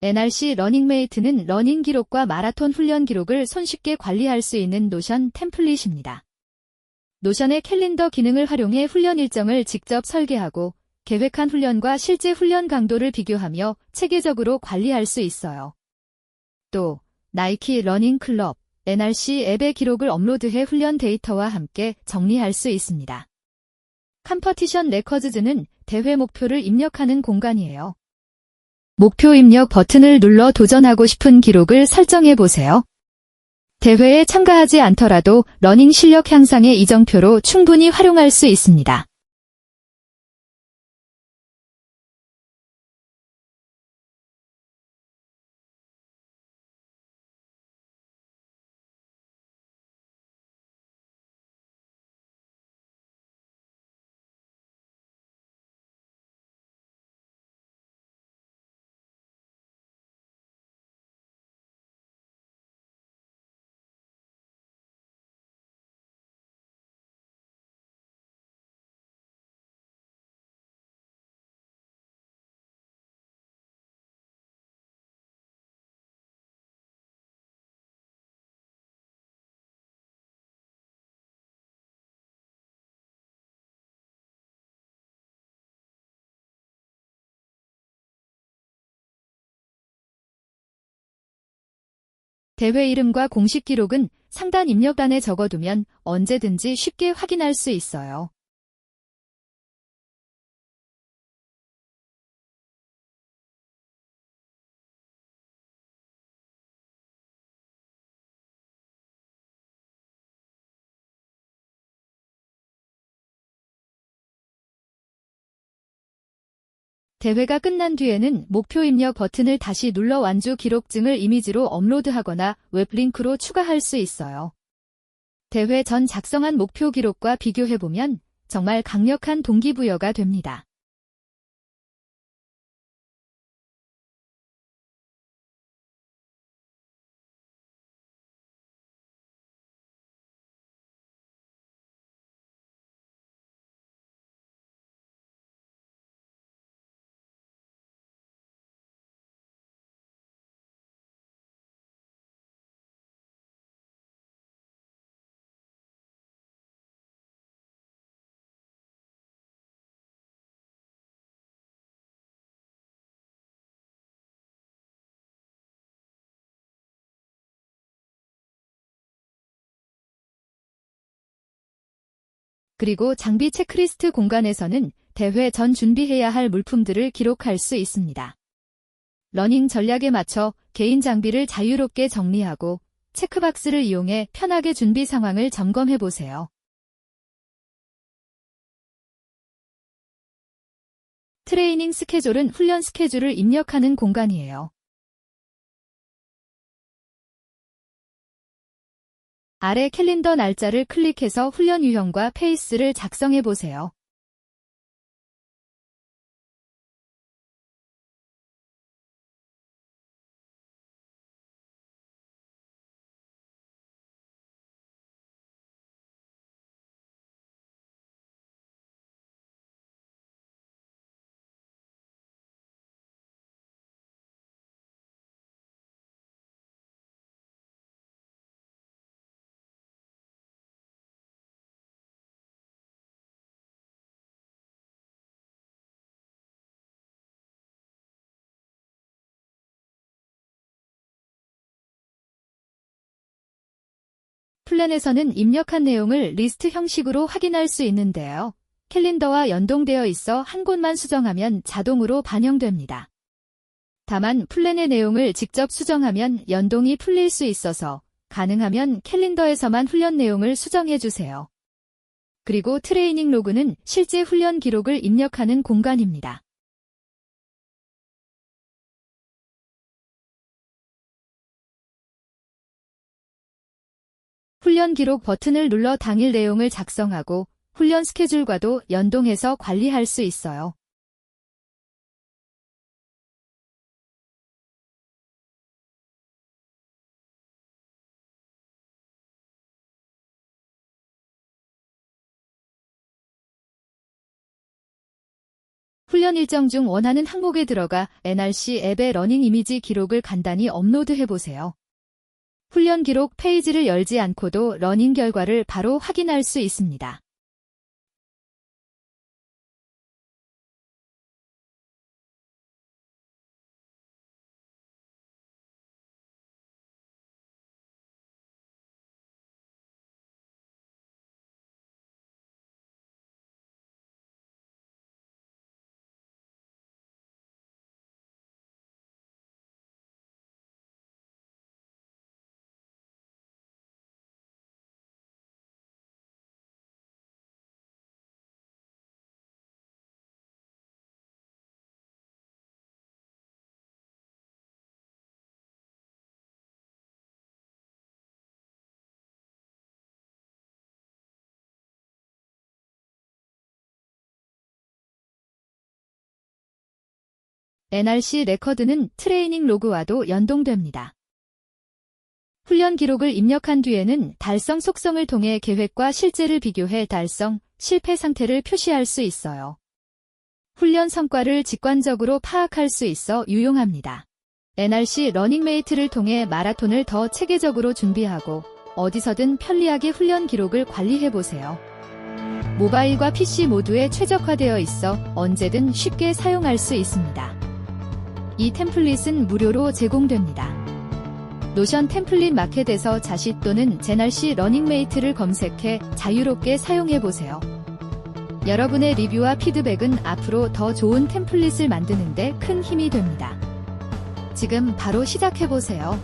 NRC 러닝메이트는 러닝 기록과 마라톤 훈련 기록을 손쉽게 관리할 수 있는 노션 템플릿입니다. 노션의 캘린더 기능을 활용해 훈련 일정을 직접 설계하고 계획한 훈련과 실제 훈련 강도를 비교하며 체계적으로 관리할 수 있어요. 또 나이키 러닝 클럽 NRC 앱의 기록을 업로드해 훈련 데이터와 함께 정리할 수 있습니다. 컴퍼티션 레커즈즈는 대회 목표를 입력하는 공간이에요. 목표 입력 버튼을 눌러 도전하고 싶은 기록을 설정해 보세요. 대회에 참가하지 않더라도 러닝 실력 향상의 이정표로 충분히 활용할 수 있습니다. 대회 이름과 공식 기록은 상단 입력란에 적어두면 언제든지 쉽게 확인할 수 있어요. 대회가 끝난 뒤에는 목표 입력 버튼을 다시 눌러 완주 기록증을 이미지로 업로드하거나 웹링크로 추가할 수 있어요. 대회 전 작성한 목표 기록과 비교해보면 정말 강력한 동기부여가 됩니다. 그리고 장비 체크리스트 공간에서는 대회 전 준비해야 할 물품들을 기록할 수 있습니다. 러닝 전략에 맞춰 개인 장비를 자유롭게 정리하고 체크박스를 이용해 편하게 준비 상황을 점검해 보세요. 트레이닝 스케줄은 훈련 스케줄을 입력하는 공간이에요. 아래 캘린더 날짜를 클릭해서 훈련 유형과 페이스를 작성해 보세요. 플랜에서는 입력한 내용을 리스트 형식으로 확인할 수 있는데요. 캘린더와 연동되어 있어 한 곳만 수정하면 자동으로 반영됩니다. 다만 플랜의 내용을 직접 수정하면 연동이 풀릴 수 있어서 가능하면 캘린더에서만 훈련 내용을 수정해 주세요. 그리고 트레이닝 로그는 실제 훈련 기록을 입력하는 공간입니다. 훈련 기록 버튼을 눌러 당일 내용을 작성하고 훈련 스케줄과도 연동해서 관리할 수 있어요. 훈련 일정 중 원하는 항목에 들어가 NRC 앱의 러닝 이미지 기록을 간단히 업로드해 보세요. 훈련 기록 페이지를 열지 않고도 러닝 결과를 바로 확인할 수 있습니다. NRC 레커드는 트레이닝 로그와도 연동됩니다. 훈련 기록을 입력한 뒤에는 달성 속성을 통해 계획과 실제를 비교해 달성, 실패 상태를 표시할 수 있어요. 훈련 성과를 직관적으로 파악할 수 있어 유용합니다. NRC 러닝메이트를 통해 마라톤을 더 체계적으로 준비하고 어디서든 편리하게 훈련 기록을 관리해 보세요. 모바일과 PC 모두에 최적화되어 있어 언제든 쉽게 사용할 수 있습니다. 이 템플릿은 무료로 제공됩니다. 노션 템플릿 마켓에서 자시 또는 제날시 러닝메이트를 검색해 자유롭게 사용해 보세요. 여러분의 리뷰와 피드백은 앞으로 더 좋은 템플릿을 만드는데 큰 힘이 됩니다. 지금 바로 시작해 보세요.